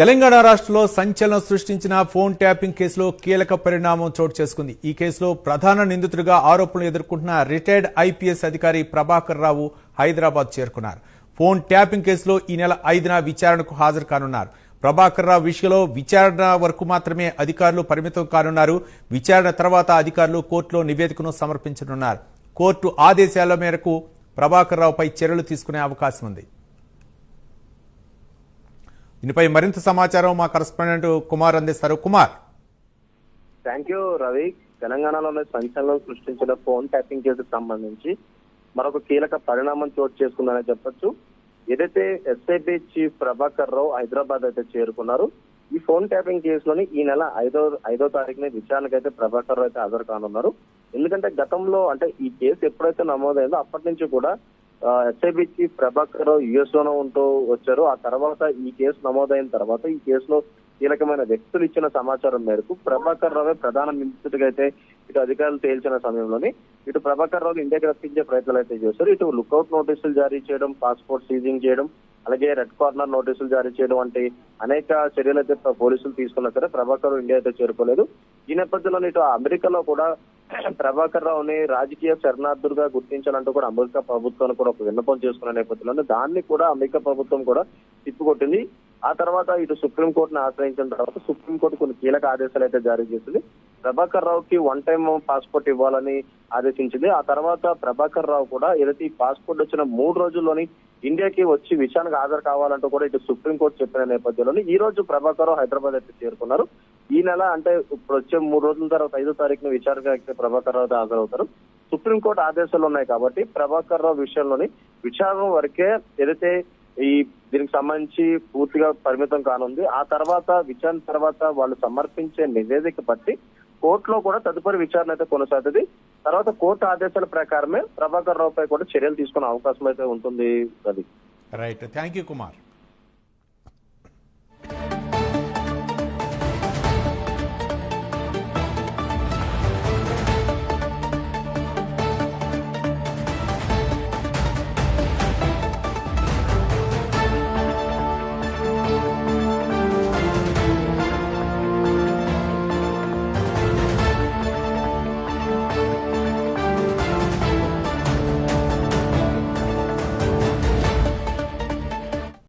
తెలంగాణ రాష్ట్రంలో సంచలనం సృష్టించిన ఫోన్ ట్యాపింగ్ కేసులో కీలక పరిణామం చోటు చేసుకుంది. ఈ కేసులో ప్రధాన నిందితుడిగా ఆరోపణలు ఎదుర్కొంటున్న రిటైర్డ్ ఐపీఎస్ అధికారి ప్రభాకర్ రావు హైదరాబాద్ చేరుకున్నారు. ఫోన్ ట్యాపింగ్ కేసులో ఈ నెల ఐదున విచారణకు హాజరు కానున్నారు. ప్రభాకర్ రావు విషయంలో విచారణ వరకు మాత్రమే అధికారులు పరిమితం కానున్నారు. విచారణ తర్వాత అధికారులు కోర్టులో నివేదికను సమర్పించనున్నారు. కోర్టు ఆదేశాల మేరకు ప్రభాకర్ రావుపై చర్యలు తీసుకునే అవకాశం ఉంది. దీనిపై మరింత సమాచారం మా కరస్పాండెంట్ కుమార్ అందిస్తారు. కుమార్. థ్యాంక్ యూ రవి తెలంగాణలోనే సంచలనం సృష్టించిన ఫోన్ ట్యాపింగ్ కేసుకు సంబంధించి మరొక కీలక పరిణామం చోటు చేసుకుందని చెప్పొచ్చు. ఏదైతే ఎస్ఐబి చీఫ్ ప్రభాకర్ రావు హైదరాబాద్ అయితే చేరుకున్నారు ఈ ఫోన్ ట్యాపింగ్ కేసులోని ఈ నెల ఐదో ఐదో తారీఖున విచారణకు అయితే ప్రభాకర్ రావు అయితే హాజరు కానున్నారు. ఎందుకంటే గతంలో అంటే ఈ కేసు ఎప్పుడైతే నమోదైందో అప్పటి నుంచి కూడా ఎస్ఐబి చీఫ్ ప్రభాకర్ రావు యుఎస్లోనే ఉంటూ వచ్చారు. ఆ తర్వాత ఈ కేసు నమోదైన తర్వాత ఈ కేసులో కీలకమైన వ్యక్తులు ఇచ్చిన సమాచారం మేరకు ప్రభాకర్ రావే ప్రధాన నిందితుడిగా అయితే ఇటు అధికారులు తేల్చిన సమయంలోని ఇటు ప్రభాకర్ రావు ఇండియాకి రప్పించే ప్రయత్నాలు అయితే చేశారు. ఇటు లుకౌట్ నోటీసులు జారీ చేయడం పాస్పోర్ట్ సీజింగ్ చేయడం అలాగే రెడ్ కార్నర్ నోటీసులు జారీ చేయడం వంటి అనేక చర్యలు అయితే పోలీసులు తీసుకున్నా సరే ప్రభాకర్ ఇండియా అయితే చేరుకోలేదు. ఈ నేపథ్యంలో ఇటు అమెరికాలో కూడా ప్రభాకర్ రావుని రాజకీయ శరణార్థులుగా గుర్తించాలంటూ కూడా అమెరికా ప్రభుత్వాన్ని కూడా ఒక విన్నపం చేసుకున్న నేపథ్యంలో దాన్ని కూడా అమెరికా ప్రభుత్వం కూడా తిప్పుకొట్టింది. ఆ తర్వాత ఇటు సుప్రీంకోర్టును ఆశ్రయించిన తర్వాత సుప్రీంకోర్టు కొన్ని కీలక ఆదేశాలు అయితే జారీ చేసింది. ప్రభాకర్ రావుకి వన్ టైం పాస్పోర్ట్ ఇవ్వాలని ఆదేశించింది. ఆ తర్వాత ప్రభాకర్ రావు కూడా ఏదైతే ఈ పాస్పోర్ట్ వచ్చిన మూడు రోజుల్లోని ఇండియాకి వచ్చి విషయానికి హాజరు కావాలంటూ కూడా ఇటు సుప్రీంకోర్టు చెప్పిన నేపథ్యంలోని ఈ రోజు ప్రభాకర్ హైదరాబాద్ అయితే చేరుకున్నారు. ఈ నెల అంటే ఇప్పుడు వచ్చే మూడు రోజుల తర్వాత ఐదో తారీఖున విచారణకు అయితే ప్రభాకర్ రావు హాజరవుతారు. సుప్రీంకోర్టు ఆదేశాలు ఉన్నాయి కాబట్టి ప్రభాకర్ రావు విషయంలోని విచారణ వరకే ఏదైతే ఈ దీనికి సంబంధించి పూర్తిగా పరిమితం కానుంది ఆ తర్వాత విచారణ తర్వాత వాళ్ళు సమర్పించే నివేదిక బట్టి కోర్టులో కూడా తదుపరి విచారణ అయితే కొనసాగుతుంది. తర్వాత కోర్టు ఆదేశాల ప్రకారమే ప్రభాకర్ రావుపై కూడా చర్యలు తీసుకునే అవకాశం అయితే ఉంటుంది అది. Right thank you Kumar